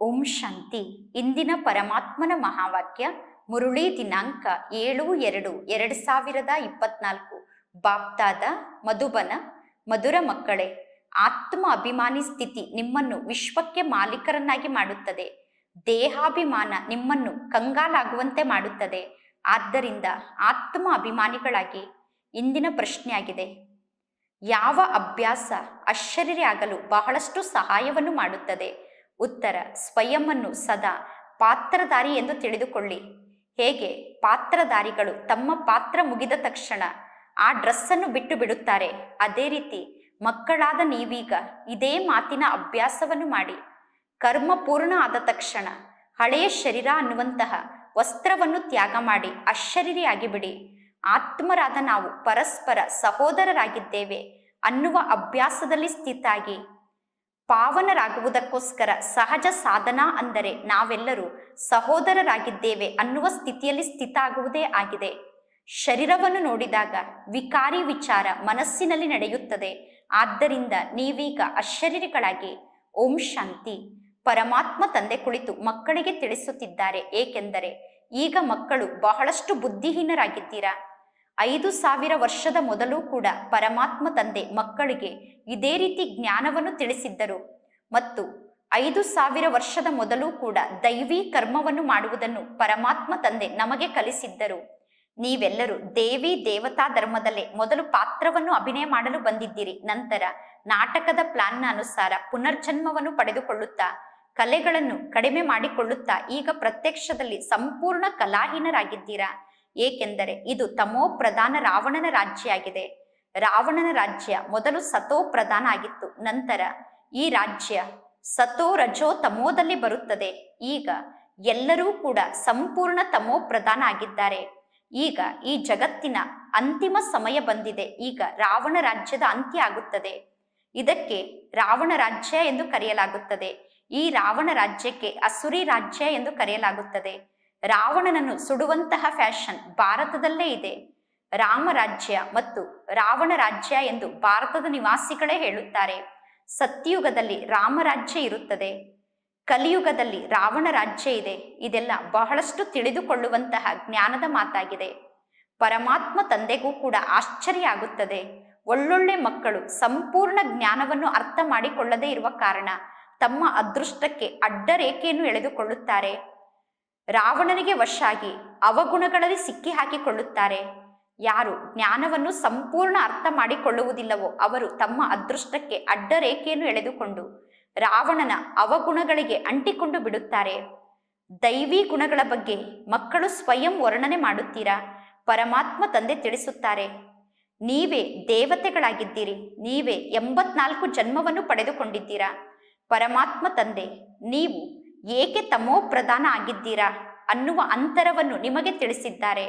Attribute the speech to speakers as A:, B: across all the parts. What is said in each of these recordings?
A: ಓಂ ಶಾಂತಿ. ಇಂದಿನ ಪರಮಾತ್ಮನ ಮಹಾವಾಕ್ಯ, ಮುರುಳಿ ದಿನಾಂಕ ಏಳು ಎರಡು ಎರಡು ಸಾವಿರದ ಇಪ್ಪತ್ನಾಲ್ಕು. ಬಾಪ್ತಾದ, ಮಧುಬನ, ಮಧುರ ಮಕ್ಕಳೇ, ಆತ್ಮ ಅಭಿಮಾನಿ ಸ್ಥಿತಿ ನಿಮ್ಮನ್ನು ವಿಶ್ವಕ್ಕೆ ಮಾಲೀಕರನ್ನಾಗಿ ಮಾಡುತ್ತದೆ. ದೇಹಾಭಿಮಾನ ನಿಮ್ಮನ್ನು ಕಂಗಾಲಾಗುವಂತೆ ಮಾಡುತ್ತದೆ. ಆದ್ದರಿಂದ ಆತ್ಮ ಅಭಿಮಾನಿಗಳಾಗಿ ಇಂದಿನ ಪ್ರಶ್ನೆಯಾಗಿದೆ. ಯಾವ ಅಭ್ಯಾಸ ಅಶ್ಚರ್ಯ ಆಗಲು ಬಹಳಷ್ಟು ಸಹಾಯವನ್ನು ಮಾಡುತ್ತದೆ. ಉತ್ತರ ಸ್ವಯಂವನ್ನು ಸದಾ ಪಾತ್ರಧಾರಿ ಎಂದು ತಿಳಿದುಕೊಳ್ಳಿ. ಹೇಗೆ? ಪಾತ್ರಧಾರಿಗಳು ತಮ್ಮ ಪಾತ್ರ ಮುಗಿದ ತಕ್ಷಣ ಆ ಡ್ರೆಸ್ಸನ್ನು ಬಿಟ್ಟು ಬಿಡುತ್ತಾರೆ. ಅದೇ ರೀತಿ ಮಕ್ಕಳಾದ ನೀವೀಗ ಇದೇ ಮಾತಿನ ಅಭ್ಯಾಸವನ್ನು ಮಾಡಿ. ಕರ್ಮ ಪೂರ್ಣ ಆದ ತಕ್ಷಣ ಹಳೆಯ ಶರೀರ ಅನ್ನುವಂತಹ ವಸ್ತ್ರವನ್ನು ತ್ಯಾಗ ಮಾಡಿ ಅಶರೀರಿಯಾಗಿ ಬಿಡಿ ಆತ್ಮರಾದ ನಾವು ಪರಸ್ಪರ ಸಹೋದರರಾಗಿದ್ದೇವೆ ಅನ್ನುವ ಅಭ್ಯಾಸದಲ್ಲಿ ಸ್ಥಿತಾಗಿ ಪಾವನರಾಗುವುದಕ್ಕೋಸ್ಕರ ಸಹಜ ಸಾಧನ ಅಂದರೆ ನಾವೆಲ್ಲರೂ ಸಹೋದರರಾಗಿದ್ದೇವೆ ಅನ್ನುವ ಸ್ಥಿತಿಯಲ್ಲಿ ಸ್ಥಿತ ಆಗುವುದೇ ಆಗಿದೆ. ಶರೀರವನ್ನು ನೋಡಿದಾಗ ವಿಕಾರಿ ವಿಚಾರ ಮನಸ್ಸಿನಲ್ಲಿ ನಡೆಯುತ್ತದೆ. ಆದ್ದರಿಂದ ನೀವೀಗ ಅಶರೀರಿಗಳಾಗಿ ಓಂ ಶಾಂತಿ, ಪರಮಾತ್ಮ ತಂದೆ ಕುಳಿತು ಮಕ್ಕಳಿಗೆ ತಿಳಿಸುತ್ತಿದ್ದಾರೆ. ಏಕೆಂದರೆ ಈಗ ಮಕ್ಕಳು ಬಹಳಷ್ಟು ಬುದ್ಧಿಹೀನರಾಗಿದ್ದೀರಾ? ಐದು ಸಾವಿರ ವರ್ಷದ ಮೊದಲು ಕೂಡ ಪರಮಾತ್ಮ ತಂದೆ ಮಕ್ಕಳಿಗೆ ಇದೇ ರೀತಿ ಜ್ಞಾನವನ್ನು ತಿಳಿಸಿದ್ದರು. ಮತ್ತು ಐದು ಸಾವಿರ ವರ್ಷದ ಮೊದಲು ಕೂಡ ದೈವಿ ಕರ್ಮವನ್ನು ಮಾಡುವುದನ್ನು ಪರಮಾತ್ಮ ತಂದೆ ನಮಗೆ ಕಲಿಸಿದ್ದರು. ನೀವೆಲ್ಲರೂ ದೇವಿ ದೇವತಾ ಧರ್ಮದಲ್ಲೇ ಮೊದಲು ಪಾತ್ರವನ್ನು ಅಭಿನಯ ಮಾಡಲು ಬಂದಿದ್ದೀರಿ. ನಂತರ ನಾಟಕದ ಪ್ಲಾನ್ನ ಅನುಸಾರ ಪುನರ್ಜನ್ಮವನ್ನು ಪಡೆದುಕೊಳ್ಳುತ್ತಾ, ಕಲೆಗಳನ್ನು ಕಡಿಮೆ ಮಾಡಿಕೊಳ್ಳುತ್ತಾ, ಈಗ ಪ್ರತ್ಯಕ್ಷದಲ್ಲಿ ಸಂಪೂರ್ಣ ಕಲಾಹೀನರಾಗಿದ್ದೀರಾ? ಏಕೆಂದರೆ ಇದು ತಮೋ ಪ್ರಧಾನ ರಾವಣನ ರಾಜ್ಯ ಆಗಿದೆ ರಾವಣನ ರಾಜ್ಯ ಮೊದಲು ಸತೋ ಪ್ರಧಾನ ಆಗಿತ್ತು, ನಂತರ ಈ ರಾಜ್ಯ ಸತೋ ರಜೋ ತಮೋದಲ್ಲಿ ಬರುತ್ತದೆ. ಈಗ ಎಲ್ಲರೂ ಕೂಡ ಸಂಪೂರ್ಣ ತಮೋ ಪ್ರಧಾನ ಆಗಿದ್ದಾರೆ. ಈಗ ಈ ಜಗತ್ತಿನ ಅಂತಿಮ ಸಮಯ ಬಂದಿದೆ. ಈಗ ರಾವಣ ರಾಜ್ಯದ ಅಂತ್ಯ ಆಗುತ್ತದೆ. ಇದಕ್ಕೆ ರಾವಣ ರಾಜ್ಯ ಎಂದು ಕರೆಯಲಾಗುತ್ತದೆ. ಈ ರಾವಣ ರಾಜ್ಯಕ್ಕೆ ಅಸುರಿ ರಾಜ್ಯ ಎಂದು ಕರೆಯಲಾಗುತ್ತದೆ. ರಾವಣನನ್ನು ಸುಡುವಂತಹ ಫ್ಯಾಷನ್ ಭಾರತದಲ್ಲೇ ಇದೆ. ರಾಮರಾಜ್ಯ ಮತ್ತು ರಾವಣ ರಾಜ್ಯ ಎಂದು ಭಾರತದ ನಿವಾಸಿಗಳೇ ಹೇಳುತ್ತಾರೆ. ಸತ್ಯಯುಗದಲ್ಲಿ ರಾಮರಾಜ್ಯ ಇರುತ್ತದೆ. ಕಲಿಯುಗದಲ್ಲಿ ರಾವಣ ರಾಜ್ಯ ಇದೆ. ಇದೆಲ್ಲ ಬಹಳಷ್ಟು ತಿಳಿದುಕೊಳ್ಳುವಂತಹ ಜ್ಞಾನದ ಮಾತಾಗಿದೆ. ಪರಮಾತ್ಮ ತಂದೆಗೂ ಕೂಡ ಆಶ್ಚರ್ಯ ಆಗುತ್ತದೆ. ಒಳ್ಳೊಳ್ಳೆ ಮಕ್ಕಳು ಸಂಪೂರ್ಣ ಜ್ಞಾನವನ್ನು ಅರ್ಥ ಮಾಡಿಕೊಳ್ಳದೇ ಇರುವ ಕಾರಣ ತಮ್ಮ ಅದೃಷ್ಟಕ್ಕೆ ಅಡ್ಡರೇಖೆಯನ್ನು ಎಳೆದುಕೊಳ್ಳುತ್ತಾರೆ. ರಾವಣನಿಗೆ ವಶಾಗಿ ಅವಗುಣಗಳಲ್ಲಿ ಸಿಕ್ಕಿ ಹಾಕಿಕೊಳ್ಳುತ್ತಾರೆ. ಯಾರು ಜ್ಞಾನವನ್ನು ಸಂಪೂರ್ಣ ಅರ್ಥ ಮಾಡಿಕೊಳ್ಳುವುದಿಲ್ಲವೋ ಅವರು ತಮ್ಮ ಅದೃಷ್ಟಕ್ಕೆ ಅಡ್ಡ ರೇಖೆಯನ್ನು ಎಳೆದುಕೊಂಡು ರಾವಣನ ಅವಗುಣಗಳಿಗೆ ಅಂಟಿಕೊಂಡು ಬಿಡುತ್ತಾರೆ. ದೈವಿ ಗುಣಗಳ ಬಗ್ಗೆ ಮಕ್ಕಳು ಸ್ವಯಂ ವರ್ಣನೆ ಮಾಡುತ್ತೀರಾ? ಪರಮಾತ್ಮ ತಂದೆ ತಿಳಿಸುತ್ತಾರೆ. ನೀವೇ ದೇವತೆಗಳಾಗಿದ್ದೀರಿ, ನೀವೇ ಎಂಬತ್ನಾಲ್ಕು ಜನ್ಮವನ್ನು ಪಡೆದುಕೊಂಡಿದ್ದೀರಾ? ಪರಮಾತ್ಮ ತಂದೆ, ನೀವು ಏಕೆ ತಮೋ ಪ್ರಧಾನ ಆಗಿದ್ದೀರಾ ಅನ್ನುವ ಅಂತರವನ್ನು ನಿಮಗೆ ತಿಳಿಸಿದ್ದಾರೆ.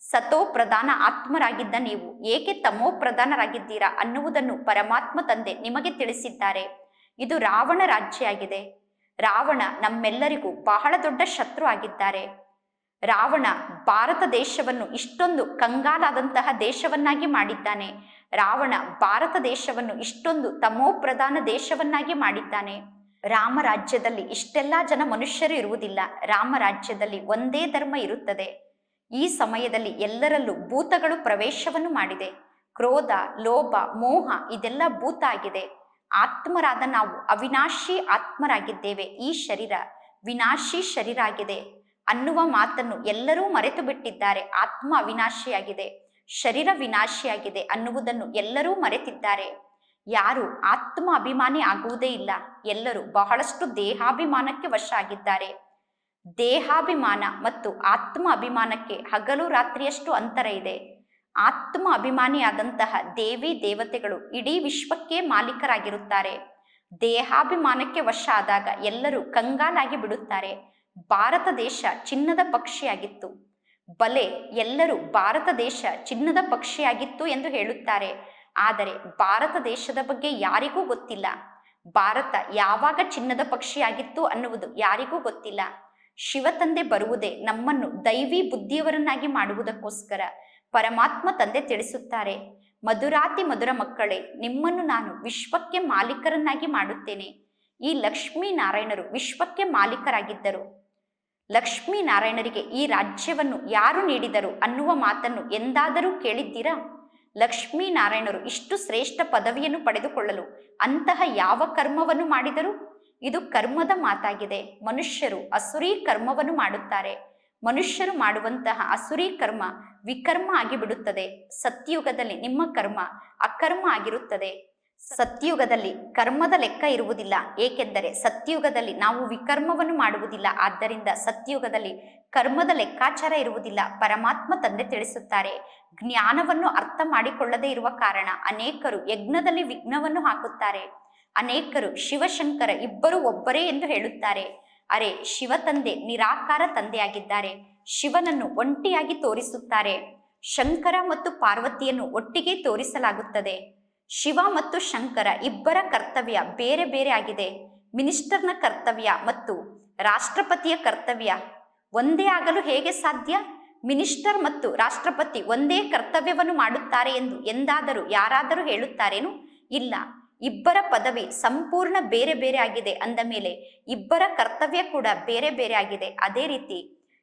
A: ಸತೋ ಪ್ರಧಾನ ಆತ್ಮರಾಗಿದ್ದ ನೀವು ಏಕೆ ತಮೋ ಪ್ರಧಾನರಾಗಿದ್ದೀರಾ ಅನ್ನುವುದನ್ನು ಪರಮಾತ್ಮ ತಂದೆ ನಿಮಗೆ ತಿಳಿಸಿದ್ದಾರೆ. ಇದು ರಾವಣ ರಾಜ್ಯ ಆಗಿದೆ ರಾವಣ ನಮ್ಮೆಲ್ಲರಿಗೂ ಬಹಳ ದೊಡ್ಡ ಶತ್ರು ಆಗಿದ್ದಾರೆ. ರಾವಣ ಭಾರತ ದೇಶವನ್ನು ಇಷ್ಟೊಂದು ಕಂಗಾಲಾದಂತಹ ದೇಶವನ್ನಾಗಿ ಮಾಡಿದ್ದಾನೆ. ರಾವಣ ಭಾರತ ದೇಶವನ್ನು ಇಷ್ಟೊಂದು ತಮೋ ಪ್ರಧಾನ ದೇಶವನ್ನಾಗಿ ಮಾಡಿದ್ದಾನೆ. ರಾಮ ರಾಜ್ಯದಲ್ಲಿ ಇಷ್ಟೆಲ್ಲ ಜನ ಮನುಷ್ಯರು ಇರುವುದಿಲ್ಲ. ರಾಮರಾಜ್ಯದಲ್ಲಿ ಒಂದೇ ಧರ್ಮ ಇರುತ್ತದೆ. ಈ ಸಮಯದಲ್ಲಿ ಎಲ್ಲರಲ್ಲೂ ಭೂತಗಳು ಪ್ರವೇಶವನ್ನು ಮಾಡಿದೆ. ಕ್ರೋಧ, ಲೋಭ, ಮೋಹ ಇದೆಲ್ಲ ಭೂತ ಆಗಿದೆ. ಆತ್ಮರಾದ ನಾವು ಅವಿನಾಶಿ ಆತ್ಮರಾಗಿದ್ದೇವೆ. ಈ ಶರೀರ ವಿನಾಶಿ ಶರೀರ ಆಗಿದೆ. ಅನ್ನುವ ಮಾತನ್ನು ಎಲ್ಲರೂ ಮರೆತು ಬಿಟ್ಟಿದ್ದಾರೆ ಆತ್ಮ ಅವಿನಾಶಿಯಾಗಿದೆ. ಶರೀರ ವಿನಾಶಿಯಾಗಿದೆ ಅನ್ನುವುದನ್ನು ಎಲ್ಲರೂ ಮರೆತಿದ್ದಾರೆ. ಯಾರು ಆತ್ಮ ಅಭಿಮಾನಿ ಆಗುವುದೇ ಇಲ್ಲ. ಎಲ್ಲರೂ ಬಹಳಷ್ಟು ದೇಹಾಭಿಮಾನಕ್ಕೆ ವಶ ಆಗಿದ್ದಾರೆ ದೇಹಾಭಿಮಾನ ಮತ್ತು ಆತ್ಮ ಅಭಿಮಾನಕ್ಕೆ ಹಗಲು ರಾತ್ರಿಯಷ್ಟು ಅಂತರ ಇದೆ. ಆತ್ಮ ಅಭಿಮಾನಿಯಾದಂತಹ ದೇವಿ ದೇವತೆಗಳು ಇಡೀ ವಿಶ್ವಕ್ಕೆ ಮಾಲೀಕರಾಗಿರುತ್ತಾರೆ. ದೇಹಾಭಿಮಾನಕ್ಕೆ ವಶ ಆದಾಗ ಎಲ್ಲರೂ ಕಂಗಾಲಾಗಿ ಬಿಡುತ್ತಾರೆ. ಭಾರತ ದೇಶ ಚಿನ್ನದ ಪಕ್ಷಿಯಾಗಿತ್ತು. ಬಲೆ ಎಲ್ಲರೂ ಭಾರತ ದೇಶ ಚಿನ್ನದ ಪಕ್ಷಿಯಾಗಿತ್ತು ಎಂದು ಹೇಳುತ್ತಾರೆ. ಆದರೆ ಭಾರತ ದೇಶದ ಬಗ್ಗೆ ಯಾರಿಗೂ ಗೊತ್ತಿಲ್ಲ. ಭಾರತ ಯಾವಾಗ ಚಿನ್ನದ ಪಕ್ಷಿಯಾಗಿತ್ತು ಅನ್ನುವುದು ಯಾರಿಗೂ ಗೊತ್ತಿಲ್ಲ. ಶಿವತಂದೆ ಬರುವುದೇ ನಮ್ಮನ್ನು ದೈವಿ ಬುದ್ಧಿಯವರನ್ನಾಗಿ ಮಾಡುವುದಕ್ಕೋಸ್ಕರ ಪರಮಾತ್ಮ ತಂದೆ ತಿಳಿಸುತ್ತಾರೆ. ಮಧುರಾತಿ ಮಧುರ ಮಕ್ಕಳೇ, ನಿಮ್ಮನ್ನು ನಾನು ವಿಶ್ವಕ್ಕೆ ಮಾಲೀಕರನ್ನಾಗಿ ಮಾಡುತ್ತೇನೆ. ಈ ಲಕ್ಷ್ಮೀನಾರಾಯಣರು ವಿಶ್ವಕ್ಕೆ ಮಾಲೀಕರಾಗಿದ್ದರು. ಲಕ್ಷ್ಮೀನಾರಾಯಣರಿಗೆ ಈ ರಾಜ್ಯವನ್ನು ಯಾರು ನೀಡಿದರು ಅನ್ನುವ ಮಾತನ್ನು ಎಂದಾದರೂ ಕೇಳಿದ್ದೀರಾ? ಲಕ್ಷ್ಮೀನಾರಾಯಣರು ಇಷ್ಟು ಶ್ರೇಷ್ಠ ಪದವಿಯನ್ನು ಪಡೆದುಕೊಳ್ಳಲು ಅಂತಹ ಯಾವ ಕರ್ಮವನ್ನು ಮಾಡಿದರು? ಇದು ಕರ್ಮದ ಮಾತಾಗಿದೆ. ಮನುಷ್ಯರು ಅಸುರಿ ಕರ್ಮವನ್ನು ಮಾಡುತ್ತಾರೆ. ಮನುಷ್ಯರು ಮಾಡುವಂತಹ ಅಸುರಿ ಕರ್ಮ ವಿಕರ್ಮ ಆಗಿಬಿಡುತ್ತದೆ. ಸತ್ಯುಗದಲ್ಲಿ ನಿಮ್ಮ ಕರ್ಮ ಅಕರ್ಮ ಆಗಿರುತ್ತದೆ. ಸತ್ಯುಗದಲ್ಲಿ ಕರ್ಮದ ಲೆಕ್ಕ ಇರುವುದಿಲ್ಲ. ಏಕೆಂದರೆ ಸತ್ಯುಗದಲ್ಲಿ ನಾವು ವಿಕರ್ಮವನ್ನು ಮಾಡುವುದಿಲ್ಲ. ಆದ್ದರಿಂದ ಸತ್ಯುಗದಲ್ಲಿ ಕರ್ಮದ ಲೆಕ್ಕಾಚಾರ ಇರುವುದಿಲ್ಲ. ಪರಮಾತ್ಮ ತಂದೆ ತಿಳಿಸುತ್ತಾರೆ, ಜ್ಞಾನವನ್ನು ಅರ್ಥ ಮಾಡಿಕೊಳ್ಳದೇ ಇರುವ ಕಾರಣ ಅನೇಕರು ಯಜ್ಞದಲ್ಲಿ ವಿಘ್ನವನ್ನು ಹಾಕುತ್ತಾರೆ. ಅನೇಕರು ಶಿವಶಂಕರ ಇಬ್ಬರು ಒಬ್ಬರೇ ಎಂದು ಹೇಳುತ್ತಾರೆ. ಅರೆ, ಶಿವ ತಂದೆ ನಿರಾಕಾರ ತಂದೆಯಾಗಿದ್ದಾರೆ. ಶಿವನನ್ನು ಒಂಟಿಯಾಗಿ ತೋರಿಸುತ್ತಾರೆ. ಶಂಕರ ಮತ್ತು ಪಾರ್ವತಿಯನ್ನು ಒಟ್ಟಿಗೆ ತೋರಿಸಲಾಗುತ್ತದೆ. ಶಿವ ಮತ್ತು ಶಂಕರ ಇಬ್ಬರ ಕರ್ತವ್ಯ ಬೇರೆ ಬೇರೆ ಆಗಿದೆ. ಮಿನಿಸ್ಟರ್ನ ಕರ್ತವ್ಯ ಮತ್ತು ರಾಷ್ಟ್ರಪತಿಯ ಕರ್ತವ್ಯ ಒಂದೇ ಆಗಲು ಹೇಗೆ ಸಾಧ್ಯ? ಮಿನಿಸ್ಟರ್ ಮತ್ತು ರಾಷ್ಟ್ರಪತಿ ಒಂದೇ ಕರ್ತವ್ಯವನ್ನು ಮಾಡುತ್ತಾರೆ ಎಂದು ಎಂದಾದರೂ ಯಾರಾದರೂ ಹೇಳುತ್ತಾರೇನು? ಇಲ್ಲ. ಇಬ್ಬರ ಪದವಿ ಸಂಪೂರ್ಣ ಬೇರೆ ಬೇರೆ ಆಗಿದೆ ಅಂದ ಮೇಲೆ ಇಬ್ಬರ ಕರ್ತವ್ಯ ಕೂಡ ಬೇರೆ ಬೇರೆ ಆಗಿದೆ. ಅದೇ ರೀತಿ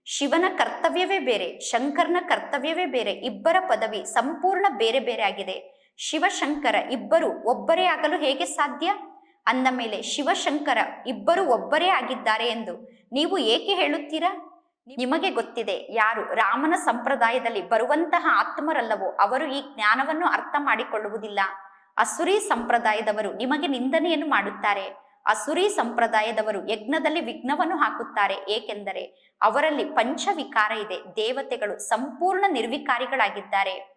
A: ಶಿವನ ಕರ್ತವ್ಯವೇ ಬೇರೆ, ಶಂಕರ್ನ ಕರ್ತವ್ಯವೇ ಬೇರೆ, ಇಬ್ಬರ ಪದವಿ ಸಂಪೂರ್ಣ ಬೇರೆ ಬೇರೆ ಆಗಿದೆ. ಶಿವಶಂಕರ ಇಬ್ಬರು ಒಬ್ಬರೇ ಆಗಲು ಹೇಗೆ ಸಾಧ್ಯ? ಅಂದ ಮೇಲೆ ಶಿವಶಂಕರ, ಇಬ್ಬರು ಒಬ್ಬರೇ ಆಗಿದ್ದಾರೆ ಎಂದು ನೀವು ಏಕೆ ಹೇಳುತ್ತೀರಾ? ನಿಮಗೆ ಗೊತ್ತಿದೆ, ಯಾರು ರಾಮನ ಸಂಪ್ರದಾಯದಲ್ಲಿ ಬರುವಂತಹ ಆತ್ಮರಲ್ಲವೋ ಅವರು ಈ ಜ್ಞಾನವನ್ನು ಅರ್ಥ ಮಾಡಿಕೊಳ್ಳುವುದಿಲ್ಲ. ಅಸುರಿ ಸಂಪ್ರದಾಯದವರು ನಿಮಗೆ ನಿಂದನೆಯನ್ನು ಮಾಡುತ್ತಾರೆ. ಅಸುರಿ ಸಂಪ್ರದಾಯದವರು ಯಜ್ಞದಲ್ಲಿ ವಿಘ್ನವನ್ನು ಹಾಕುತ್ತಾರೆ, ಏಕೆಂದರೆ ಅವರಲ್ಲಿ ಪಂಚವಿಕಾರ ಇದೆ, ದೇವತೆಗಳು ಸಂಪೂರ್ಣ ನಿರ್ವಿಕಾರಿಗಳಾಗಿದ್ದಾರೆ.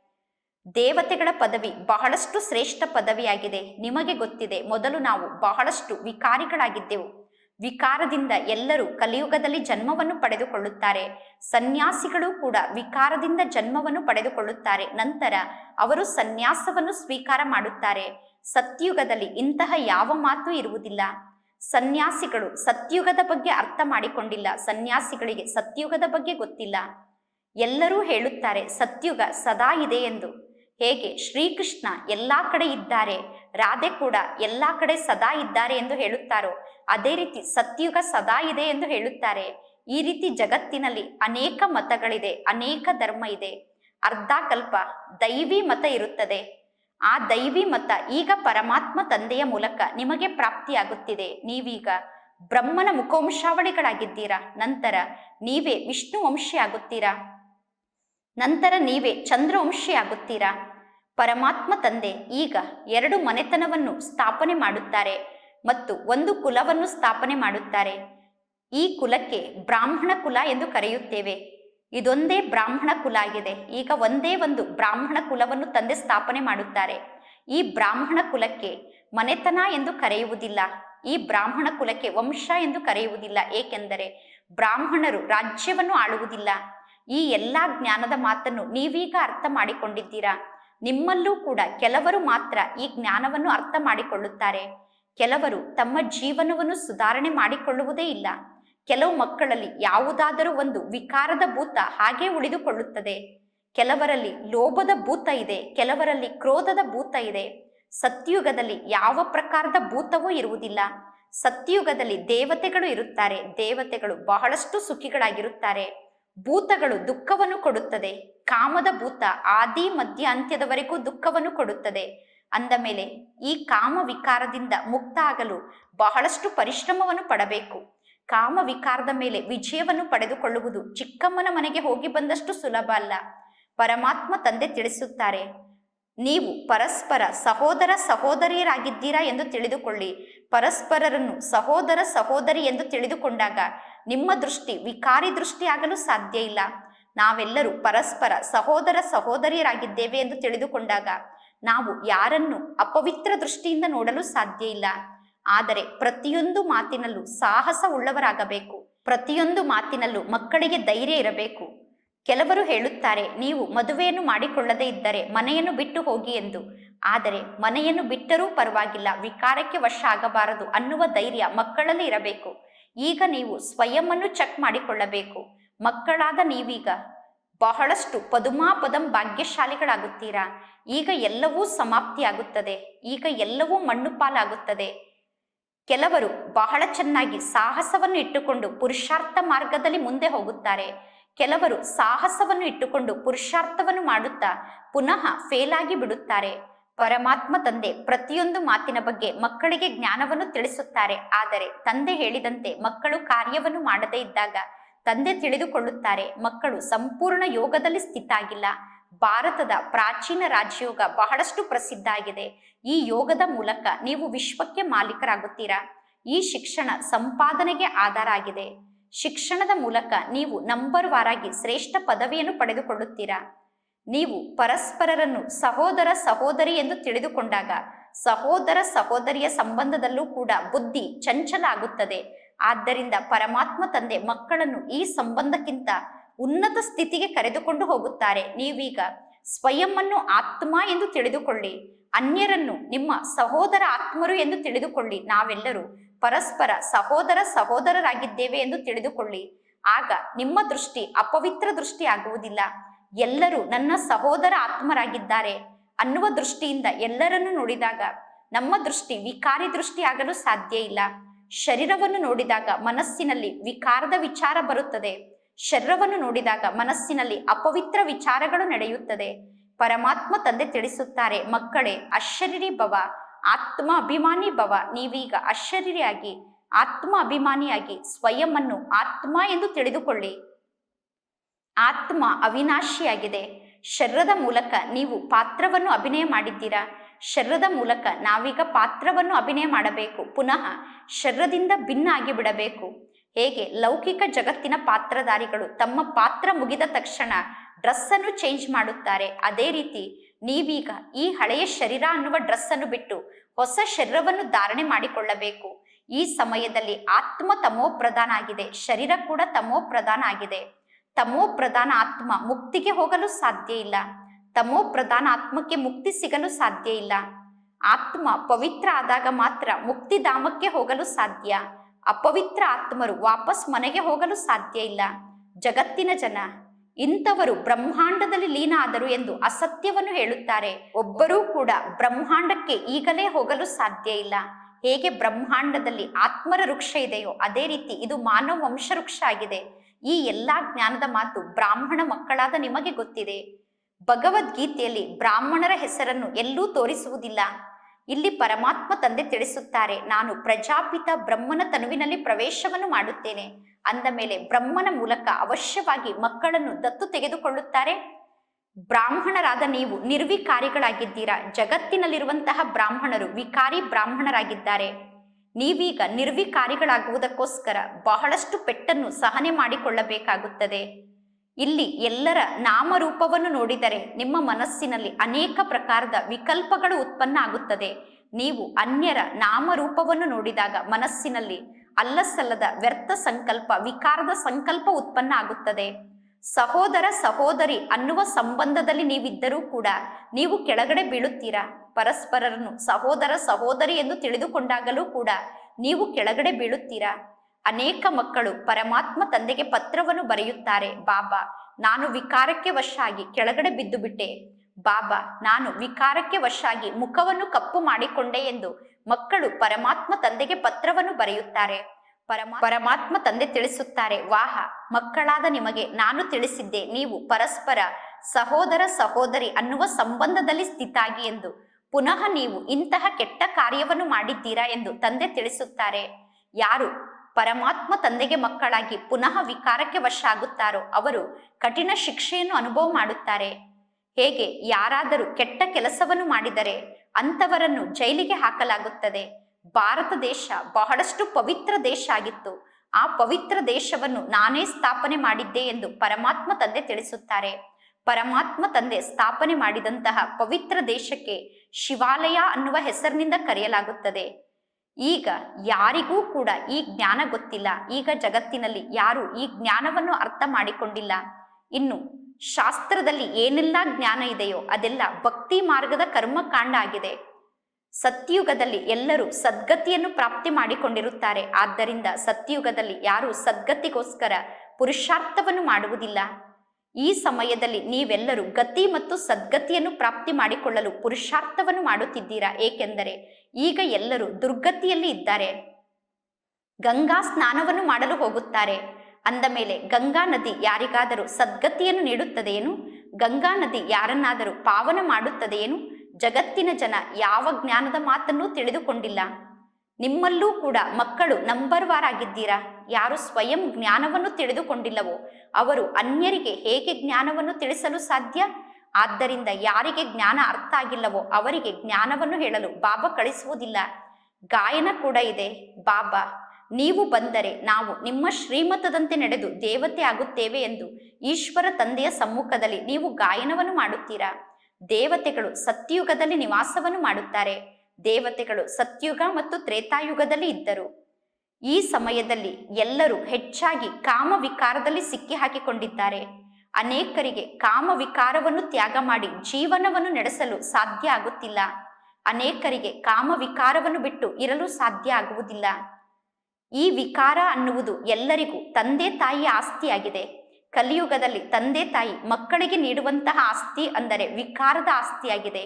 A: ದೇವತೆಗಳ ಪದವಿ ಬಹಳಷ್ಟು ಶ್ರೇಷ್ಠ ಪದವಿಯಾಗಿದೆ. ನಿಮಗೆ ಗೊತ್ತಿದೆ, ಮೊದಲು ನಾವು ಬಹಳಷ್ಟು ವಿಕಾರಿಗಳಾಗಿದ್ದೆವು. ವಿಕಾರದಿಂದ ಎಲ್ಲರೂ ಕಲಿಯುಗದಲ್ಲಿ ಜನ್ಮವನ್ನು ಪಡೆದುಕೊಳ್ಳುತ್ತಾರೆ. ಸನ್ಯಾಸಿಗಳು ಕೂಡ ವಿಕಾರದಿಂದ ಜನ್ಮವನ್ನು ಪಡೆದುಕೊಳ್ಳುತ್ತಾರೆ. ನಂತರ ಅವರು ಸನ್ಯಾಸವನ್ನು ಸ್ವೀಕಾರ ಮಾಡುತ್ತಾರೆ. ಸತ್ಯುಗದಲ್ಲಿ ಇಂತಹ ಯಾವ ಮಾತು ಇರುವುದಿಲ್ಲ. ಸನ್ಯಾಸಿಗಳು ಸತ್ಯುಗದ ಬಗ್ಗೆ ಅರ್ಥ ಮಾಡಿಕೊಂಡಿಲ್ಲ. ಸನ್ಯಾಸಿಗಳಿಗೆ ಸತ್ಯುಗದ ಬಗ್ಗೆ ಗೊತ್ತಿಲ್ಲ. ಎಲ್ಲರೂ ಹೇಳುತ್ತಾರೆ, ಸತ್ಯುಗ ಸದಾ ಇದೆ ಎಂದು. ಹೇಗೆ ಶ್ರೀಕೃಷ್ಣ ಎಲ್ಲ ಕಡೆ ಇದ್ದಾರೆ, ರಾಧೆ ಕೂಡ ಎಲ್ಲ ಕಡೆ ಸದಾ ಇದ್ದಾರೆ ಎಂದು ಹೇಳುತ್ತಾರೋ, ಅದೇ ರೀತಿ ಸತ್ಯುಗ ಸದಾ ಇದೆ ಎಂದು ಹೇಳುತ್ತಾರೆ. ಈ ರೀತಿ ಜಗತ್ತಿನಲ್ಲಿ ಅನೇಕ ಮತಗಳಿದೆ, ಅನೇಕ ಧರ್ಮ ಇದೆ. ಅರ್ಧ ಕಲ್ಪ ದೈವಿ ಮತ ಇರುತ್ತದೆ. ಆ ದೈವಿ ಮತ ಈಗ ಪರಮಾತ್ಮ ತಂದೆಯ ಮೂಲಕ ನಿಮಗೆ ಪ್ರಾಪ್ತಿಯಾಗುತ್ತಿದೆ. ನೀವೀಗ ಬ್ರಹ್ಮನ ಮುಖವಂಶಾವಳಿಗಳಾಗಿದ್ದೀರಾ? ನಂತರ ನೀವೇ ವಿಷ್ಣು ವಂಶಿ ಆಗುತ್ತೀರಾ ನಂತರ ನೀವೇ ಚಂದ್ರವಂಶಿ ಆಗುತ್ತೀರಾ ಪರಮಾತ್ಮ ತಂದೆ ಈಗ ಎರಡು ಮನೆತನವನ್ನು ಸ್ಥಾಪನೆ ಮಾಡುತ್ತಾರೆ ಮತ್ತು ಒಂದು ಕುಲವನ್ನು ಸ್ಥಾಪನೆ ಮಾಡುತ್ತಾರೆ. ಈ ಕುಲಕ್ಕೆ ಬ್ರಾಹ್ಮಣ ಕುಲ ಎಂದು ಕರೆಯುತ್ತೇವೆ. ಇದೊಂದೇ ಬ್ರಾಹ್ಮಣ ಕುಲ ಆಗಿದೆ. ಈಗ ಒಂದೇ ಒಂದು ಬ್ರಾಹ್ಮಣ ಕುಲವನ್ನು ತಂದೆ ಸ್ಥಾಪನೆ ಮಾಡುತ್ತಾರೆ. ಈ ಬ್ರಾಹ್ಮಣ ಕುಲಕ್ಕೆ ಮನೆತನ ಎಂದು ಕರೆಯುವುದಿಲ್ಲ. ಈ ಬ್ರಾಹ್ಮಣ ಕುಲಕ್ಕೆ ವಂಶ ಎಂದು ಕರೆಯುವುದಿಲ್ಲ. ಏಕೆಂದರೆ ಬ್ರಾಹ್ಮಣರು ರಾಜ್ಯವನ್ನು ಆಳುವುದಿಲ್ಲ. ಈ ಎಲ್ಲಾ ಜ್ಞಾನದ ಮಾತನ್ನು ನೀವೀಗ ಅರ್ಥ ಮಾಡಿಕೊಂಡಿದ್ದೀರಾ? ನಿಮ್ಮಲ್ಲೂ ಕೂಡ ಕೆಲವರು ಮಾತ್ರ ಈ ಜ್ಞಾನವನ್ನು ಅರ್ಥ ಮಾಡಿಕೊಳ್ಳುತ್ತಾರೆ. ಕೆಲವರು ತಮ್ಮ ಜೀವನವನ್ನು ಸುಧಾರಣೆ ಮಾಡಿಕೊಳ್ಳುವುದೇ ಇಲ್ಲ. ಕೆಲವು ಮಕ್ಕಳಲ್ಲಿ ಯಾವುದಾದರೂ ಒಂದು ವಿಕಾರದ ಭೂತ ಹಾಗೆ ಉಳಿದುಕೊಳ್ಳುತ್ತದೆ. ಕೆಲವರಲ್ಲಿ ಲೋಭದ ಭೂತ ಇದೆ, ಕೆಲವರಲ್ಲಿ ಕ್ರೋಧದ ಭೂತ ಇದೆ. ಸತ್ಯುಗದಲ್ಲಿ ಯಾವ ಪ್ರಕಾರದ ಭೂತವೂ ಇರುವುದಿಲ್ಲ. ಸತ್ಯುಗದಲ್ಲಿ ದೇವತೆಗಳು ಇರುತ್ತಾರೆ, ದೇವತೆಗಳು ಬಹಳಷ್ಟು ಸುಖಿಗಳಾಗಿರುತ್ತಾರೆ. ಭೂತಗಳು ದುಃಖವನ್ನು ಕೊಡುತ್ತದೆ. ಕಾಮದ ಭೂತ ಆದಿ, ಮಧ್ಯ, ಅಂತ್ಯದವರೆಗೂ ದುಃಖವನ್ನು ಕೊಡುತ್ತದೆ. ಅಂದ ಮೇಲೆ ಈ ಕಾಮ ವಿಕಾರದಿಂದ ಮುಕ್ತ ಆಗಲು ಬಹಳಷ್ಟು ಪರಿಶ್ರಮವನ್ನು ಪಡಬೇಕು. ಕಾಮ ವಿಕಾರದ ಮೇಲೆ ವಿಜಯವನ್ನು ಪಡೆದುಕೊಳ್ಳುವುದು ಚಿಕ್ಕಮ್ಮನ ಮನೆಗೆ ಹೋಗಿ ಬಂದಷ್ಟು ಸುಲಭ ಅಲ್ಲ. ಪರಮಾತ್ಮ ತಂದೆ ತಿಳಿಸುತ್ತಾರೆ, ನೀವು ಪರಸ್ಪರ ಸಹೋದರ ಸಹೋದರಿಯರಾಗಿದ್ದೀರಾ ಎಂದು ತಿಳಿದುಕೊಳ್ಳಿ. ಪರಸ್ಪರರನ್ನು ಸಹೋದರ ಸಹೋದರಿ ಎಂದು ತಿಳಿದುಕೊಂಡಾಗ ನಿಮ್ಮ ದೃಷ್ಟಿ ವಿಕಾರಿ ದೃಷ್ಟಿಯಾಗಲು ಸಾಧ್ಯ ಇಲ್ಲ. ನಾವೆಲ್ಲರೂ ಪರಸ್ಪರ ಸಹೋದರ ಸಹೋದರಿಯರಾಗಿದ್ದೇವೆ ಎಂದು ತಿಳಿದುಕೊಂಡಾಗ ನಾವು ಯಾರನ್ನು ಅಪವಿತ್ರ ದೃಷ್ಟಿಯಿಂದ ನೋಡಲು ಸಾಧ್ಯ ಇಲ್ಲ. ಆದರೆ ಪ್ರತಿಯೊಂದು ಮಾತಿನಲ್ಲೂ ಸಾಹಸ ಉಳ್ಳವರಾಗಬೇಕು. ಪ್ರತಿಯೊಂದು ಮಾತಿನಲ್ಲೂ ಮಕ್ಕಳಿಗೆ ಧೈರ್ಯ ಇರಬೇಕು. ಕೆಲವರು ಹೇಳುತ್ತಾರೆ, ನೀವು ಮದುವೆಯನ್ನು ಮಾಡಿಕೊಳ್ಳದೇ ಇದ್ದರೆ ಮನೆಯನ್ನು ಬಿಟ್ಟು ಹೋಗಿ ಎಂದು. ಆದರೆ ಮನೆಯನ್ನು ಬಿಟ್ಟರೂ ಪರವಾಗಿಲ್ಲ, ವಿಕಾರಕ್ಕೆ ವಶ ಆಗಬಾರದು ಅನ್ನುವ ಧೈರ್ಯ ಮಕ್ಕಳಲ್ಲಿ ಇರಬೇಕು. ಈಗ ನೀವು ಸ್ವಯಂ ಚೆಕ್ ಮಾಡಿಕೊಳ್ಳಬೇಕು. ಮಕ್ಕಳಾದ ನೀವೀಗ ಬಹಳಷ್ಟು ಪದುಮಾಪದಂ ಭಾಗ್ಯಶಾಲಿಗಳಾಗುತ್ತೀರಾ? ಈಗ ಎಲ್ಲವೂ ಸಮಾಪ್ತಿಯಾಗುತ್ತದೆ. ಈಗ ಎಲ್ಲವೂ ಮಣ್ಣು ಪಾಲಾಗುತ್ತದೆ. ಕೆಲವರು ಬಹಳ ಚೆನ್ನಾಗಿ ಸಾಹಸವನ್ನು ಇಟ್ಟುಕೊಂಡು ಪುರುಷಾರ್ಥ ಮಾರ್ಗದಲ್ಲಿ ಮುಂದೆ ಹೋಗುತ್ತಾರೆ. ಕೆಲವರು ಸಾಹಸವನ್ನು ಇಟ್ಟುಕೊಂಡು ಪುರುಷಾರ್ಥವನ್ನು ಮಾಡುತ್ತಾ ಪುನಃ ಫೇಲ್ ಆಗಿ ಬಿಡುತ್ತಾರೆ. ಪರಮಾತ್ಮ ತಂದೆ ಪ್ರತಿಯೊಂದು ಮಾತಿನ ಬಗ್ಗೆ ಮಕ್ಕಳಿಗೆ ಜ್ಞಾನವನ್ನು ತಿಳಿಸುತ್ತಾರೆ. ಆದರೆ ತಂದೆ ಹೇಳಿದಂತೆ ಮಕ್ಕಳು ಕಾರ್ಯವನ್ನು ಮಾಡದೇ ಇದ್ದಾಗ ತಂದೆ ತಿಳಿದುಕೊಳ್ಳುತ್ತಾರೆ, ಮಕ್ಕಳು ಸಂಪೂರ್ಣ ಯೋಗದಲ್ಲಿ ಸ್ಥಿತಾಗಿಲ್ಲ ಭಾರತದ ಪ್ರಾಚೀನ ರಾಜಯೋಗ ಬಹಳಷ್ಟು ಪ್ರಸಿದ್ಧ ಆಗಿದೆ. ಈ ಯೋಗದ ಮೂಲಕ ನೀವು ವಿಶ್ವಕ್ಕೆ ಮಾಲೀಕರಾಗುತ್ತೀರಾ? ಈ ಶಿಕ್ಷಣ ಸಂಪಾದನೆಗೆ ಆಧಾರ ಆಗಿದೆ. ಶಿಕ್ಷಣದ ಮೂಲಕ ನೀವು ನಂಬರ್ ವಾರಾಗಿ ಶ್ರೇಷ್ಠ ಪದವಿಯನ್ನು ಪಡೆದುಕೊಳ್ಳುತ್ತೀರಾ? ನೀವು ಪರಸ್ಪರರನ್ನು ಸಹೋದರ ಸಹೋದರಿ ಎಂದು ತಿಳಿದುಕೊಂಡಾಗ ಸಹೋದರ ಸಹೋದರಿಯ ಸಂಬಂಧದಲ್ಲೂ ಕೂಡ ಬುದ್ಧಿ ಚಂಚಲ ಆಗುತ್ತದೆ ಆದ್ದರಿಂದ ಪರಮಾತ್ಮ ತಂದೆ ಮಕ್ಕಳನ್ನು ಈ ಸಂಬಂಧಕ್ಕಿಂತ ಉನ್ನತ ಸ್ಥಿತಿಗೆ ಕರೆದುಕೊಂಡು ಹೋಗುತ್ತಾರೆ. ನೀವೀಗ ಸ್ವಯಂವನ್ನು ಆತ್ಮ ಎಂದು ತಿಳಿದುಕೊಳ್ಳಿ. ಅನ್ಯರನ್ನು ನಿಮ್ಮ ಸಹೋದರ ಆತ್ಮರು ಎಂದು ತಿಳಿದುಕೊಳ್ಳಿ. ನಾವೆಲ್ಲರೂ ಪರಸ್ಪರ ಸಹೋದರ ಸಹೋದರರಾಗಿದ್ದೇವೆ ಎಂದು ತಿಳಿದುಕೊಳ್ಳಿ. ಆಗ ನಿಮ್ಮ ದೃಷ್ಟಿ ಅಪವಿತ್ರ ದೃಷ್ಟಿ ಆಗುವುದಿಲ್ಲ ಎಲ್ಲರೂ ನನ್ನ ಸಹೋದರ ಆತ್ಮರಾಗಿದ್ದಾರೆ ಅನ್ನುವ ದೃಷ್ಟಿಯಿಂದ ಎಲ್ಲರನ್ನು ನೋಡಿದಾಗ ನಮ್ಮ ದೃಷ್ಟಿ ವಿಕಾರಿ ದೃಷ್ಟಿ ಆಗಲು ಸಾಧ್ಯ ಇಲ್ಲ. ಶರೀರವನ್ನು ನೋಡಿದಾಗ ಮನಸ್ಸಿನಲ್ಲಿ ವಿಕಾರದ ವಿಚಾರ ಬರುತ್ತದೆ. ಶರೀರವನ್ನು ನೋಡಿದಾಗ ಮನಸ್ಸಿನಲ್ಲಿ ಅಪವಿತ್ರ ವಿಚಾರಗಳು ನಡೆಯುತ್ತದೆ. ಪರಮಾತ್ಮ ತಂದೆ ತಿಳಿಸುತ್ತಾರೆ, ಮಕ್ಕಳೇ, ಅಶರೀರಿ ಭವ, ಆತ್ಮ ಅಭಿಮಾನಿ ಭವ, ನೀವೀಗ ಅಶರೀರಿಯಾಗಿ, ಆತ್ಮ ಅಭಿಮಾನಿಯಾಗಿ ಸ್ವಯಂ ಅನ್ನು ಆತ್ಮ ಎಂದು ತಿಳಿದುಕೊಳ್ಳಿ. ಆತ್ಮ ಅವಿನಾಶಿಯಾಗಿದೆ. ಶರೀರದ ಮೂಲಕ ನೀವು ಪಾತ್ರವನ್ನು ಅಭಿನಯ ಮಾಡಿದ್ದೀರಾ? ಶರೀರದ ಮೂಲಕ ನಾವೀಗ ಪಾತ್ರವನ್ನು ಅಭಿನಯ ಮಾಡಬೇಕು. ಪುನಃ ಶರೀರದಿಂದ ಭಿನ್ನ ಆಗಿ ಬಿಡಬೇಕು. ಹೇಗೆ? ಲೌಕಿಕ ಜಗತ್ತಿನ ಪಾತ್ರಧಾರಿಗಳು ತಮ್ಮ ಪಾತ್ರ ಮುಗಿದ ತಕ್ಷಣ ಡ್ರೆಸ್ ಅನ್ನು ಚೇಂಜ್ ಮಾಡುತ್ತಾರೆ. ಅದೇ ರೀತಿ ನೀವೀಗ ಈ ಹಳೆಯ ಶರೀರ ಅನ್ನುವ ಡ್ರೆಸ್ ಅನ್ನು ಬಿಟ್ಟು ಹೊಸ ಶರೀರವನ್ನು ಧಾರಣೆ ಮಾಡಿಕೊಳ್ಳಬೇಕು. ಈ ಸಮಯದಲ್ಲಿ ಆತ್ಮ ತಮೋ ಪ್ರಧಾನ ಆಗಿದೆ. ಶರೀರ ಕೂಡ ತಮೋ ಪ್ರಧಾನ ಆಗಿದೆ. ತಮೋ ಪ್ರಧಾನ ಆತ್ಮ ಮುಕ್ತಿಗೆ ಹೋಗಲು ಸಾಧ್ಯ ಇಲ್ಲ. ತಮೋ ಪ್ರಧಾನ ಆತ್ಮಕ್ಕೆ ಮುಕ್ತಿ ಸಿಗಲು ಸಾಧ್ಯ ಇಲ್ಲ. ಆತ್ಮ ಪವಿತ್ರ ಆದಾಗ ಮಾತ್ರ ಮುಕ್ತಿಧಾಮಕ್ಕೆ ಹೋಗಲು ಸಾಧ್ಯ. ಅಪವಿತ್ರ ಆತ್ಮರು ವಾಪಸ್ ಮನೆಗೆ ಹೋಗಲು ಸಾಧ್ಯ ಇಲ್ಲ. ಜಗತ್ತಿನ ಜನ, ಇಂಥವರು ಬ್ರಹ್ಮಾಂಡದಲ್ಲಿ ಲೀನ ಆದರು ಎಂದು ಅಸತ್ಯವನ್ನು ಹೇಳುತ್ತಾರೆ. ಒಬ್ಬರೂ ಕೂಡ ಬ್ರಹ್ಮಾಂಡಕ್ಕೆ ಈಗಲೇ ಹೋಗಲು ಸಾಧ್ಯ ಇಲ್ಲ. ಹೇಗೆ ಬ್ರಹ್ಮಾಂಡದಲ್ಲಿ ಆತ್ಮರ ವೃಕ್ಷ ಇದೆಯೋ ಅದೇ ರೀತಿ ಇದು ಮಾನವ ವಂಶ ವೃಕ್ಷ ಆಗಿದೆ. ಈ ಎಲ್ಲಾ ಜ್ಞಾನದ ಮಾತು ಬ್ರಾಹ್ಮಣ ಮಕ್ಕಳಾದ ನಿಮಗೆ ಗೊತ್ತಿದೆ. ಭಗವದ್ಗೀತೆಯಲ್ಲಿ ಬ್ರಾಹ್ಮಣರ ಹೆಸರನ್ನು ಎಲ್ಲೂ ತೋರಿಸುವುದಿಲ್ಲ. ಇಲ್ಲಿ ಪರಮಾತ್ಮ ತಂದೆ ತಿಳಿಸುತ್ತಾರೆ, ನಾನು ಪ್ರಜಾಪಿತ ಬ್ರಹ್ಮನ ತನುವಿನಲ್ಲಿ ಪ್ರವೇಶವನ್ನು ಮಾಡುತ್ತೇನೆ. ಅಂದ ಮೇಲೆ ಬ್ರಹ್ಮನ ಮೂಲಕ ಅವಶ್ಯವಾಗಿ ಮಕ್ಕಳನ್ನು ದತ್ತು ತೆಗೆದುಕೊಳ್ಳುತ್ತಾರೆ. ಬ್ರಾಹ್ಮಣರಾದ ನೀವು ನಿರ್ವಿಕಾರಿಗಳಾಗಿದ್ದೀರಾ. ಜಗತ್ತಿನಲ್ಲಿರುವಂತಹ ಬ್ರಾಹ್ಮಣರು ವಿಕಾರಿ ಬ್ರಾಹ್ಮಣರಾಗಿದ್ದಾರೆ. ನೀವೀಗ ನಿರ್ವಿಕಾರಿಗಳಾಗುವುದಕ್ಕೋಸ್ಕರ ಬಹಳಷ್ಟು ಪೆಟ್ಟನ್ನು ಸಹನೆ ಮಾಡಿಕೊಳ್ಳಬೇಕಾಗುತ್ತದೆ. ಇಲ್ಲಿ ಎಲ್ಲರ ನಾಮರೂಪವನ್ನು ನೋಡಿದರೆ ನಿಮ್ಮ ಮನಸ್ಸಿನಲ್ಲಿ ಅನೇಕ ಪ್ರಕಾರದ ವಿಕಲ್ಪಗಳು ಉತ್ಪನ್ನ ಆಗುತ್ತದೆ. ನೀವು ಅನ್ಯರ ನಾಮರೂಪವನ್ನು ನೋಡಿದಾಗ ಮನಸ್ಸಿನಲ್ಲಿ ಅಲ್ಲಸಲ್ಲದ ವ್ಯರ್ಥ ಸಂಕಲ್ಪ, ವಿಕಾರದ ಸಂಕಲ್ಪ ಉತ್ಪನ್ನ ಆಗುತ್ತದೆ. ಸಹೋದರ ಸಹೋದರಿ ಅನ್ನುವ ಸಂಬಂಧದಲ್ಲಿ ನೀವಿದ್ದರೂ ಕೂಡ ನೀವು ಕೆಳಗಡೆ ಬೀಳುತ್ತೀರಾ? ಪರಸ್ಪರರನ್ನು, ಸಹೋದರ ಸಹೋದರಿ ಎಂದು ತಿಳಿದುಕೊಂಡಾಗಲೂ ಕೂಡ ನೀವು ಕೆಳಗಡೆ ಬೀಳುತ್ತೀರಾ? ಅನೇಕ ಮಕ್ಕಳು ಪರಮಾತ್ಮ ತಂದೆಗೆ ಪತ್ರವನ್ನು ಬರೆಯುತ್ತಾರೆ, ಬಾಬಾ, ನಾನು ವಿಕಾರಕ್ಕೆ ವಶಾಗಿ ಕೆಳಗಡೆ ಬಿದ್ದು ಬಿಟ್ಟೆ. ಬಾಬಾ, ನಾನು ವಿಕಾರಕ್ಕೆ ವಶಾಗಿ ಮುಖವನ್ನು ಕಪ್ಪು ಮಾಡಿಕೊಂಡೆ ಎಂದು ಮಕ್ಕಳು ಪರಮಾತ್ಮ ತಂದೆಗೆ ಪತ್ರವನ್ನು ಬರೆಯುತ್ತಾರೆ. ಪರಮಾ, ಪರಮಾತ್ಮ ತಂದೆ ತಿಳಿಸುತ್ತಾರೆ, ವಾಹ, ಮಕ್ಕಳಾದ ನಿಮಗೆ ನಾನು ತಿಳಿಸಿದ್ದೆ. ನೀವು ಪರಸ್ಪರ ಸಹೋದರ ಸಹೋದರಿ ಅನ್ನುವ ಸಂಬಂಧದಲ್ಲಿ ಸ್ಥಿತಾಗಿ ಎಂದು ಪುನಃ ನೀವು ಇಂತಹ ಕೆಟ್ಟ ಕಾರ್ಯವನ್ನು ಮಾಡಿದ್ದೀರಾ ಎಂದು ತಂದೆ ತಿಳಿಸುತ್ತಾರೆ. ಯಾರು ಪರಮಾತ್ಮ ತಂದೆಗೆ ಮಕ್ಕಳಾಗಿ ಪುನಃ ವಿಕಾರಕ್ಕೆ ವಶ ಆಗುತ್ತಾರೋ ಅವರು ಕಠಿಣ ಶಿಕ್ಷೆಯನ್ನು ಅನುಭವ ಮಾಡುತ್ತಾರೆ. ಹೇಗೆ ಯಾರಾದರೂ ಕೆಟ್ಟ ಕೆಲಸವನ್ನು ಮಾಡಿದರೆ ಅಂಥವರನ್ನು ಜೈಲಿಗೆ ಹಾಕಲಾಗುತ್ತದೆ. ಭಾರತ ದೇಶ ಬಹಳಷ್ಟು ಪವಿತ್ರ ದೇಶ ಆಗಿತ್ತು. ಆ ಪವಿತ್ರ ದೇಶವನ್ನು ನಾನೇ ಸ್ಥಾಪನೆ ಮಾಡಿದ್ದೆ ಎಂದು ಪರಮಾತ್ಮ ತಂದೆ ತಿಳಿಸುತ್ತಾರೆ. ಪರಮಾತ್ಮ ತಂದೆ ಸ್ಥಾಪನೆ ಮಾಡಿದಂತಹ ಪವಿತ್ರ ದೇಶಕ್ಕೆ ಶಿವಾಲಯ ಅನ್ನುವ ಹೆಸರಿನಿಂದ ಕರೆಯಲಾಗುತ್ತದೆ. ಈಗ ಯಾರಿಗೂ ಕೂಡ ಈ ಜ್ಞಾನ ಗೊತ್ತಿಲ್ಲ. ಈಗ ಜಗತ್ತಿನಲ್ಲಿ ಯಾರು ಈ ಜ್ಞಾನವನ್ನು ಅರ್ಥ ಮಾಡಿಕೊಂಡಿಲ್ಲ. ಇನ್ನು ಶಾಸ್ತ್ರದಲ್ಲಿ ಏನೆಲ್ಲ ಜ್ಞಾನ ಇದೆಯೋ ಅದೆಲ್ಲ ಭಕ್ತಿ ಮಾರ್ಗದ ಕರ್ಮಕಾಂಡ ಆಗಿದೆ. ಸತ್ಯುಗದಲ್ಲಿ ಎಲ್ಲರೂ ಸದ್ಗತಿಯನ್ನು ಪ್ರಾಪ್ತಿ ಮಾಡಿಕೊಂಡಿರುತ್ತಾರೆ. ಆದ್ದರಿಂದ ಸತ್ಯುಗದಲ್ಲಿ ಯಾರು ಸದ್ಗತಿಗೋಸ್ಕರ ಪುರುಷಾರ್ಥವನ್ನು ಮಾಡುವುದಿಲ್ಲ. ಈ ಸಮಯದಲ್ಲಿ ನೀವೆಲ್ಲರೂ ಗತಿ ಮತ್ತು ಸದ್ಗತಿಯನ್ನು ಪ್ರಾಪ್ತಿ ಮಾಡಿಕೊಳ್ಳಲು ಪುರುಷಾರ್ಥವನ್ನು ಮಾಡುತ್ತಿದ್ದೀರಾ? ಏಕೆಂದರೆ ಈಗ ಎಲ್ಲರೂ ದುರ್ಗತಿಯಲ್ಲಿ ಇದ್ದಾರೆ. ಗಂಗಾ ಸ್ನಾನವನ್ನು ಮಾಡಲು ಹೋಗುತ್ತಾರೆ. ಅಂದ ಮೇಲೆ ಗಂಗಾ ನದಿ ಯಾರಿಗಾದರೂ ಸದ್ಗತಿಯನ್ನು ನೀಡುತ್ತದೆಯೇನು? ಗಂಗಾ ನದಿ ಯಾರನ್ನಾದರೂ ಪಾವನ ಮಾಡುತ್ತದೆಯೇನು? ಜಗತ್ತಿನ ಜನ ಯಾವ ಜ್ಞಾನದ ಮಾತನ್ನೂ ತಿಳಿದುಕೊಂಡಿಲ್ಲ. ನಿಮ್ಮಲ್ಲೂ ಕೂಡ ಮಕ್ಕಳು ನಂಬರ್ ವಾರ್ ಆಗಿದ್ದೀರಾ? ಯಾರು ಸ್ವಯಂ ಜ್ಞಾನವನ್ನು ತಿಳಿದುಕೊಂಡಿಲ್ಲವೋ? ಅವರು ಅನ್ಯರಿಗೆ ಹೇಗೆ ಜ್ಞಾನವನ್ನು ತಿಳಿಸಲು ಸಾಧ್ಯ? ಆದ್ದರಿಂದ ಯಾರಿಗೆ ಜ್ಞಾನ ಅರ್ಥ ಆಗಿಲ್ಲವೋ ಅವರಿಗೆ ಜ್ಞಾನವನ್ನು ಹೇಳಲು ಬಾಬಾ ಕಳಿಸುವುದಿಲ್ಲ. ಗಾಯನ ಕೂಡ ಇದೆ. ಬಾಬಾ, ನೀವು ಬಂದರೆ ನಾವು ನಿಮ್ಮ ಶ್ರೀಮತದಂತೆ ನಡೆದು ದೇವತೆ ಆಗುತ್ತೇವೆ ಎಂದು ಈಶ್ವರ ತಂದೆಯ ಸಮ್ಮುಖದಲ್ಲಿ ನೀವು ಗಾಯನವನ್ನು ಮಾಡುತ್ತೀರಾ? ದೇವತೆಗಳು ಸತ್ಯಯುಗದಲ್ಲಿ ನಿವಾಸವನ್ನು ಮಾಡುತ್ತಾರೆ. ದೇವತೆಗಳು ಸತ್ಯುಗ ಮತ್ತು ತ್ರೇತಾಯುಗದಲ್ಲಿ ಇದ್ದರು. ಈ ಸಮಯದಲ್ಲಿ ಎಲ್ಲರೂ ಹೆಚ್ಚಾಗಿ ಕಾಮ ವಿಕಾರದಲ್ಲಿ ಸಿಕ್ಕಿ ಹಾಕಿಕೊಂಡಿದ್ದಾರೆ ಅನೇಕರಿಗೆ ಕಾಮ ವಿಕಾರವನ್ನು ತ್ಯಾಗ ಮಾಡಿ ಜೀವನವನ್ನು ನಡೆಸಲು ಸಾಧ್ಯ ಆಗುತ್ತಿಲ್ಲ. ಅನೇಕರಿಗೆ ಕಾಮ ವಿಕಾರವನ್ನು ಬಿಟ್ಟು ಇರಲು ಸಾಧ್ಯ ಆಗುವುದಿಲ್ಲ. ಈ ವಿಕಾರ ಅನ್ನುವುದು ಎಲ್ಲರಿಗೂ ತಂದೆ ತಾಯಿಯ ಆಸ್ತಿಯಾಗಿದೆ. ಕಲಿಯುಗದಲ್ಲಿ ತಂದೆ ತಾಯಿ ಮಕ್ಕಳಿಗೆ ನೀಡುವಂತಹ ಆಸ್ತಿ ಅಂದರೆ ವಿಕಾರದ ಆಸ್ತಿಯಾಗಿದೆ.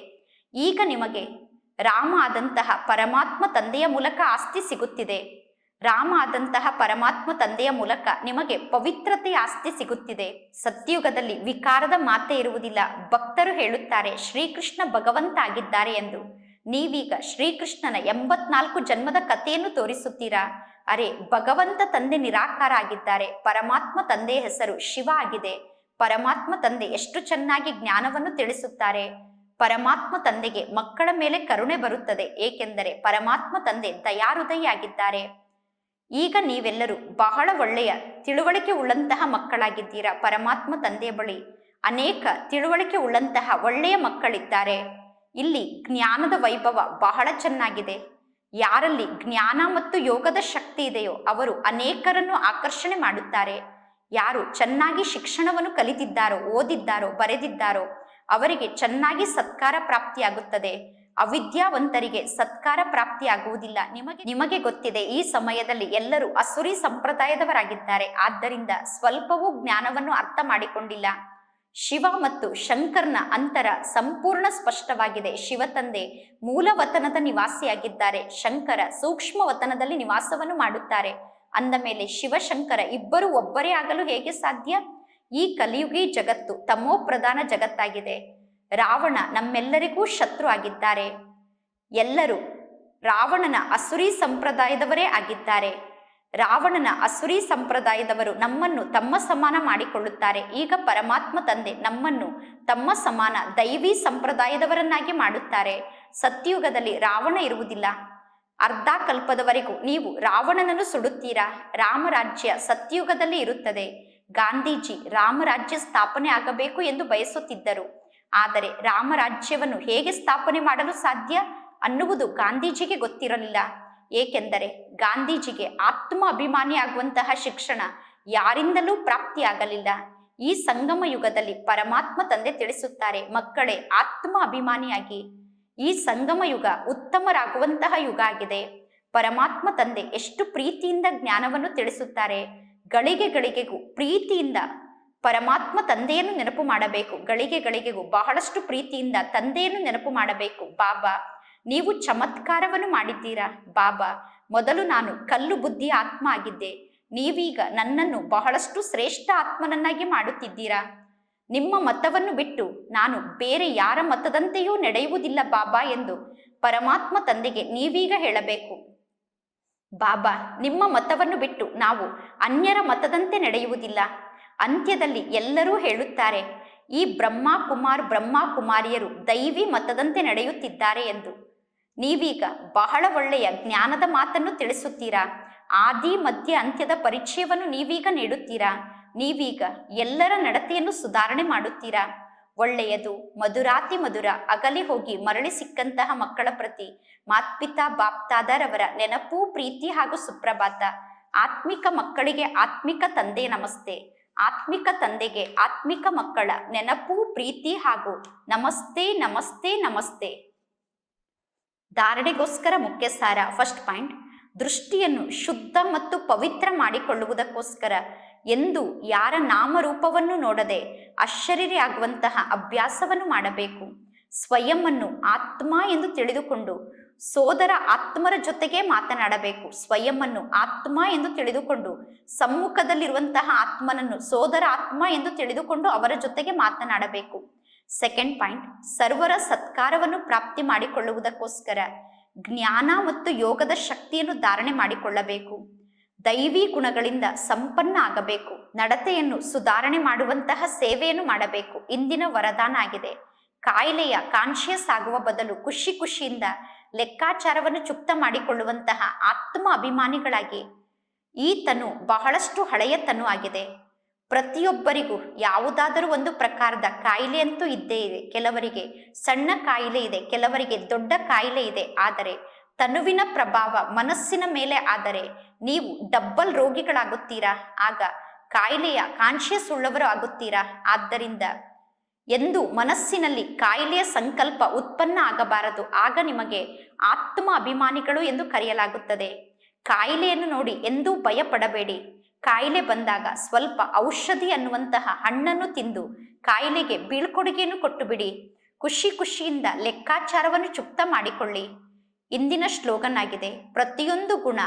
A: ಈಗ ನಿಮಗೆ ರಾಮ ಆದಂತಹ ಪರಮಾತ್ಮ ತಂದೆಯ ಮೂಲಕ ಆಸ್ತಿ ಸಿಗುತ್ತಿದೆ. ರಾಮ ಆದಂತಹ ಪರಮಾತ್ಮ ತಂದೆಯ ಮೂಲಕ ನಿಮಗೆ ಪವಿತ್ರತೆ ಆಸ್ತಿ ಸಿಗುತ್ತಿದೆ. ಸತ್ಯುಗದಲ್ಲಿ ವಿಕಾರದ ಮಾತೆ ಇರುವುದಿಲ್ಲ. ಭಕ್ತರು ಹೇಳುತ್ತಾರೆ, ಶ್ರೀಕೃಷ್ಣ ಭಗವಂತ ಆಗಿದ್ದಾರೆ ಎಂದು. ನೀವೀಗ ಶ್ರೀಕೃಷ್ಣನ ಎಂಬತ್ನಾಲ್ಕು ಜನ್ಮದ ಕಥೆಯನ್ನು ತೋರಿಸುತ್ತೀರಾ? ಅರೆ, ಭಗವಂತ ತಂದೆ ನಿರಾಕಾರ ಆಗಿದ್ದಾರೆ. ಪರಮಾತ್ಮ ತಂದೆಯ ಹೆಸರು ಶಿವ ಆಗಿದೆ. ಪರಮಾತ್ಮ ತಂದೆ ಎಷ್ಟು ಚೆನ್ನಾಗಿ ಜ್ಞಾನವನ್ನು ತಿಳಿಸುತ್ತಾರೆ. ಪರಮಾತ್ಮ ತಂದೆಗೆ ಮಕ್ಕಳ ಮೇಲೆ ಕರುಣೆ ಬರುತ್ತದೆ. ಏಕೆಂದರೆ ಪರಮಾತ್ಮ ತಂದೆ ದಯಾರುದಯಾಗಿದ್ದಾರೆ ಈಗ ನೀವೆಲ್ಲರೂ ಬಹಳ ಒಳ್ಳೆಯ ತಿಳುವಳಿಕೆ ಉಳ್ಳಂತಹ ಮಕ್ಕಳಾಗಿದ್ದೀರಾ? ಪರಮಾತ್ಮ ತಂದೆಯ ಬಳಿ ಅನೇಕ ತಿಳುವಳಿಕೆ ಉಳ್ಳಂತಹ ಒಳ್ಳೆಯ ಮಕ್ಕಳಿದ್ದಾರೆ. ಇಲ್ಲಿ ಜ್ಞಾನದ ವೈಭವ ಬಹಳ ಚೆನ್ನಾಗಿದೆ. ಯಾರಲ್ಲಿ ಜ್ಞಾನ ಮತ್ತು ಯೋಗದ ಶಕ್ತಿ ಇದೆಯೋ ಅವರು ಅನೇಕರನ್ನು ಆಕರ್ಷಣೆ ಮಾಡುತ್ತಾರೆ. ಯಾರು ಚೆನ್ನಾಗಿ ಶಿಕ್ಷಣವನ್ನು ಕಲಿತಿದ್ದಾರೋ, ಓದಿದ್ದಾರೋ, ಬರೆದಿದ್ದಾರೋ ಅವರಿಗೆ ಚೆನ್ನಾಗಿ ಸತ್ಕಾರ ಪ್ರಾಪ್ತಿಯಾಗುತ್ತದೆ. ಅವಿದ್ಯಾವಂತರಿಗೆ ಸತ್ಕಾರ ಪ್ರಾಪ್ತಿಯಾಗುವುದಿಲ್ಲ. ನಿಮಗೆ ನಿಮಗೆ ಗೊತ್ತಿದೆ, ಈ ಸಮಯದಲ್ಲಿ ಎಲ್ಲರೂ ಅಸುರಿ ಸಂಪ್ರದಾಯದವರಾಗಿದ್ದಾರೆ. ಆದ್ದರಿಂದ ಸ್ವಲ್ಪವೂ ಜ್ಞಾನವನ್ನು ಅರ್ಥ ಮಾಡಿಕೊಂಡಿಲ್ಲ. ಶಿವ ಮತ್ತು ಶಂಕರ್ನ ಅಂತರ ಸಂಪೂರ್ಣ ಸ್ಪಷ್ಟವಾಗಿದೆ. ಶಿವ ತಂದೆ ಮೂಲ ವತನದ ನಿವಾಸಿಯಾಗಿದ್ದಾರೆ. ಶಂಕರ ಸೂಕ್ಷ್ಮ ವತನದಲ್ಲಿ ನಿವಾಸವನ್ನು ಮಾಡುತ್ತಾರೆ. ಅಂದ ಮೇಲೆ ಶಿವಶಂಕರ ಇಬ್ಬರು ಒಬ್ಬರೇ ಆಗಲು ಹೇಗೆ ಸಾಧ್ಯ? ಈ ಕಲಿಯುಗಿ ಜಗತ್ತು ತಮೋ ಪ್ರಧಾನ ಜಗತ್ತಾಗಿದೆ. ರಾವಣ ನಮ್ಮೆಲ್ಲರಿಗೂ ಶತ್ರು ಆಗಿದ್ದಾರೆ. ಎಲ್ಲರೂ ರಾವಣನ ಅಸುರಿ ಸಂಪ್ರದಾಯದವರೇ ಆಗಿದ್ದಾರೆ. ರಾವಣನ ಅಸುರಿ ಸಂಪ್ರದಾಯದವರು ನಮ್ಮನ್ನು ತಮ್ಮ ಸಮಾನ ಮಾಡಿಕೊಳ್ಳುತ್ತಾರೆ. ಈಗ ಪರಮಾತ್ಮ ತಂದೆ ನಮ್ಮನ್ನು ತಮ್ಮ ಸಮಾನ ದೈವಿ ಸಂಪ್ರದಾಯದವರನ್ನಾಗಿ ಮಾಡುತ್ತಾರೆ. ಸತ್ಯುಗದಲ್ಲಿ ರಾವಣ ಇರುವುದಿಲ್ಲ. ಅರ್ಧ ಕಲ್ಪದವರೆಗೂ ನೀವು ರಾವಣನನ್ನು ಸುಡುತ್ತೀರಾ? ರಾಮರಾಜ್ಯ ಸತ್ಯುಗದಲ್ಲಿ ಇರುತ್ತದೆ. ಗಾಂಧೀಜಿ ರಾಮರಾಜ್ಯ ಸ್ಥಾಪನೆ ಆಗಬೇಕು ಎಂದು ಬಯಸುತ್ತಿದ್ದರು. ಆದರೆ ರಾಮರಾಜ್ಯವನ್ನು ಹೇಗೆ ಸ್ಥಾಪನೆ ಮಾಡಲು ಸಾಧ್ಯ ಅನ್ನುವುದು ಗಾಂಧೀಜಿಗೆ ಗೊತ್ತಿರಲಿಲ್ಲ. ಏಕೆಂದರೆ ಗಾಂಧೀಜಿಗೆ ಆತ್ಮ ಅಭಿಮಾನಿಯಾಗುವಂತಹ ಶಿಕ್ಷಣ ಯಾರಿಂದಲೂ ಪ್ರಾಪ್ತಿಯಾಗಲಿಲ್ಲ. ಈ ಸಂಗಮ ಯುಗದಲ್ಲಿ ಪರಮಾತ್ಮ ತಂದೆ ತಿಳಿಸುತ್ತಾರೆ, ಮಕ್ಕಳೇ ಆತ್ಮ ಅಭಿಮಾನಿಯಾಗಿ ಈ ಸಂಗಮ ಯುಗ ಉತ್ತಮರಾಗುವಂತಹ ಯುಗ ಆಗಿದೆ. ಪರಮಾತ್ಮ ತಂದೆ ಎಷ್ಟು ಪ್ರೀತಿಯಿಂದ ಜ್ಞಾನವನ್ನು ತಿಳಿಸುತ್ತಾರೆ. ಗಳಿಗೆ ಗಳಿಗೆಗೂ ಪ್ರೀತಿಯಿಂದ ಪರಮಾತ್ಮ ತಂದೆಯನ್ನು ನೆನಪು ಮಾಡಬೇಕು. ಗಳಿಗೆ ಗಳಿಗೆಗೂ ಬಹಳಷ್ಟು ಪ್ರೀತಿಯಿಂದ ತಂದೆಯನ್ನು ನೆನಪು ಮಾಡಬೇಕು. ಬಾಬಾ, ನೀವು ಚಮತ್ಕಾರವನ್ನು ಮಾಡಿದ್ದೀರಾ? ಬಾಬಾ, ಮೊದಲು ನಾನು ಕಲ್ಲು ಬುದ್ಧಿ ಆತ್ಮ ಆಗಿದ್ದೆ. ನೀವೀಗ ನನ್ನನ್ನು ಬಹಳಷ್ಟು ಶ್ರೇಷ್ಠ ಆತ್ಮನನ್ನಾಗಿ ಮಾಡುತ್ತಿದ್ದೀರಾ? ನಿಮ್ಮ ಮತವನ್ನು ಬಿಟ್ಟು ನಾನು ಬೇರೆ ಯಾರ ಮತದಂತೆಯೂ ನಡೆಯುವುದಿಲ್ಲ ಬಾಬಾ ಎಂದು ಪರಮಾತ್ಮ ತಂದೆಗೆ ನೀವೀಗ ಹೇಳಬೇಕು. ಬಾಬಾ, ನಿಮ್ಮ ಮತವನ್ನು ಬಿಟ್ಟು ನಾವು ಅನ್ಯರ ಮತದಂತೆ ನಡೆಯುವುದಿಲ್ಲ. ಅಂತ್ಯದಲ್ಲಿ ಎಲ್ಲರೂ ಹೇಳುತ್ತಾರೆ, ಈ ಬ್ರಹ್ಮ ಕುಮಾರ್ ಬ್ರಹ್ಮ ಕುಮಾರಿಯರು ದೈವಿ ಮತದಂತೆ ನಡೆಯುತ್ತಿದ್ದಾರೆ ಎಂದು. ನೀವೀಗ ಬಹಳ ಒಳ್ಳೆಯ ಜ್ಞಾನದ ಮಾತನ್ನು ತಿಳಿಸುತ್ತೀರಾ? ಆದಿ, ಮಧ್ಯ ಅಂತ್ಯದ ಪರಿಚಯವನ್ನು ನೀವೀಗ ನೀಡುತ್ತೀರಾ? ನೀವೀಗ ಎಲ್ಲರ ನಡತೆಯನ್ನು ಸುಧಾರಣೆ ಮಾಡುತ್ತೀರಾ? ಒಳ್ಳೆಯದು, ಮಧುರಾತಿ ಮಧುರ, ಅಗಲಿ ಹೋಗಿ ಮರಳಿ ಸಿಕ್ಕಂತಹ ಮಕ್ಕಳ ಪ್ರತಿ ಮಾತ್ಪಿತಾ ಬಾಪ್ತಾದರವರ ನೆನಪು, ಪ್ರೀತಿ ಹಾಗೂ ಸುಪ್ರಭಾತ. ಆತ್ಮಿಕ ಮಕ್ಕಳಿಗೆ ಆತ್ಮಿಕ ತಂದೆ ನಮಸ್ತೆ. ಆತ್ಮಿಕ ತಂದೆಗೆ ಆತ್ಮಿಕ ಮಕ್ಕಳ ನೆನಪು, ಪ್ರೀತಿ ಹಾಗೂ ನಮಸ್ತೆ ನಮಸ್ತೆ ನಮಸ್ತೆ. ಧಾರಣೆಗೋಸ್ಕರ ಮುಖ್ಯ ಸಾರ ಫಸ್ಟ್ ಪಾಯಿಂಟ್. ದೃಷ್ಟಿಯನ್ನು ಶುದ್ಧ ಮತ್ತು ಪವಿತ್ರ ಮಾಡಿಕೊಳ್ಳುವುದಕ್ಕೋಸ್ಕರ ಎಂದು ಯಾರ ನಾಮರೂಪವನ್ನು ನೋಡದೆ ಅಶರೀರಿ ಆಗುವಂತಹ ಅಭ್ಯಾಸವನ್ನು ಮಾಡಬೇಕು. ಸ್ವಯಂವನ್ನು ಆತ್ಮ ಎಂದು ತಿಳಿದುಕೊಂಡು ಸೋದರ ಆತ್ಮರ ಜೊತೆಗೆ ಮಾತನಾಡಬೇಕು. ಸ್ವಯಂವನ್ನು ಆತ್ಮ ಎಂದು ತಿಳಿದುಕೊಂಡು ಸಮ್ಮುಖದಲ್ಲಿರುವಂತಹ ಆತ್ಮನನ್ನು ಸೋದರ ಆತ್ಮ ಎಂದು ತಿಳಿದುಕೊಂಡು ಅವರ ಜೊತೆಗೆ ಮಾತನಾಡಬೇಕು. ಸೆಕೆಂಡ್ ಪಾಯಿಂಟ್ ಸರ್ವರ ಸತ್ಕಾರವನ್ನು ಪ್ರಾಪ್ತಿ ಮಾಡಿಕೊಳ್ಳುವುದಕ್ಕೋಸ್ಕರ ಜ್ಞಾನ ಮತ್ತು ಯೋಗದ ಶಕ್ತಿಯನ್ನು ಧಾರಣೆ ಮಾಡಿಕೊಳ್ಳಬೇಕು. ದೈವಿ ಗುಣಗಳಿಂದ ಸಂಪನ್ನ ಆಗಬೇಕು. ನಡತೆಯನ್ನು ಸುಧಾರಣೆ ಮಾಡುವಂತಹ ಸೇವೆಯನ್ನು ಮಾಡಬೇಕು. ಇಂದಿನ ವರದಾನ ಆಗಿದೆ. ಕಾಯಿಲೆಯ ಕಾನ್ಶಿಯಸ್ ಆಗುವ ಬದಲು ಖುಷಿ ಖುಷಿಯಿಂದ ಲೆಕ್ಕಾಚಾರವನ್ನು ಚುಕ್ತ ಮಾಡಿಕೊಳ್ಳುವಂತಹ ಆತ್ಮ ಅಭಿಮಾನಿಗಳಾಗಿ ಈತನು ತನು ಬಹಳಷ್ಟು ಹಳೆಯ ತನು ಆಗಿದೆ. ಪ್ರತಿಯೊಬ್ಬರಿಗೂ ಯಾವುದಾದರೂ ಒಂದು ಪ್ರಕಾರದ ಕಾಯಿಲೆ ಅಂತೂ ಇದ್ದೇ ಇದೆ. ಕೆಲವರಿಗೆ ಸಣ್ಣ ಕಾಯಿಲೆ ಇದೆ, ಕೆಲವರಿಗೆ ದೊಡ್ಡ ಕಾಯಿಲೆ ಇದೆ. ಆದರೆ ತನುವಿನ ಪ್ರಭಾವ ಮನಸ್ಸಿನ ಮೇಲೆ ಆದರೆ ನೀವು ಡಬ್ಬಲ್ ರೋಗಿಗಳಾಗುತ್ತೀರಾ? ಆಗ ಕಾಯಿಲೆಯ ಕಾನ್ಶಿಯಸ್ ಉಳ್ಳವರು ಆಗುತ್ತೀರಾ? ಆದ್ದರಿಂದ ಎಂದು ಮನಸ್ಸಿನಲ್ಲಿ ಕಾಯಿಲೆಯ ಸಂಕಲ್ಪ ಉತ್ಪನ್ನ ಆಗಬಾರದು. ಆಗ ನಿಮಗೆ ಆತ್ಮ ಅಭಿಮಾನಿಗಳು ಎಂದು ಕರೆಯಲಾಗುತ್ತದೆ. ಕಾಯಿಲೆಯನ್ನು ನೋಡಿ ಎಂದೂ ಭಯಪಡಬೇಡಿ. ಕಾಯಿಲೆ ಬಂದಾಗ ಸ್ವಲ್ಪ ಔಷಧಿ ಅನ್ನುವಂತಹ ಹಣ್ಣನ್ನು ತಿಂದು ಕಾಯಿಲೆಗೆ ಬೀಳ್ಕೊಡುಗೆಯನ್ನು ಕೊಟ್ಟು ಬಿಡಿ ಖುಷಿ ಖುಷಿಯಿಂದ ಲೆಕ್ಕಾಚಾರವನ್ನು ಚುಕ್ತ ಮಾಡಿಕೊಳ್ಳಿ. ಇಂದಿನ ಸ್ಲೋಗನ್ ಆಗಿದೆ ಪ್ರತಿಯೊಂದು ಗುಣ,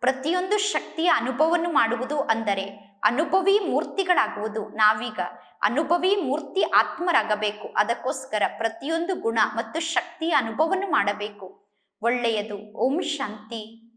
A: ಪ್ರತಿಯೊಂದು ಶಕ್ತಿಯ ಅನುಭವವನ್ನು ಮಾಡುವುದು ಅಂದರೆ ಅನುಭವಿ ಮೂರ್ತಿಗಳಾಗುವುದು ನಾವೀಗ. ಅನುಭವಿ ಮೂರ್ತಿ ಆತ್ಮರಾಗಬೇಕು. ಅದಕ್ಕೋಸ್ಕರ ಪ್ರತಿಯೊಂದು ಗುಣ ಮತ್ತು ಶಕ್ತಿಯ ಅನುಭವವನ್ನು ಮಾಡಬೇಕು. ಒಳ್ಳೆಯದು. ಓಂ ಶಾಂತಿ.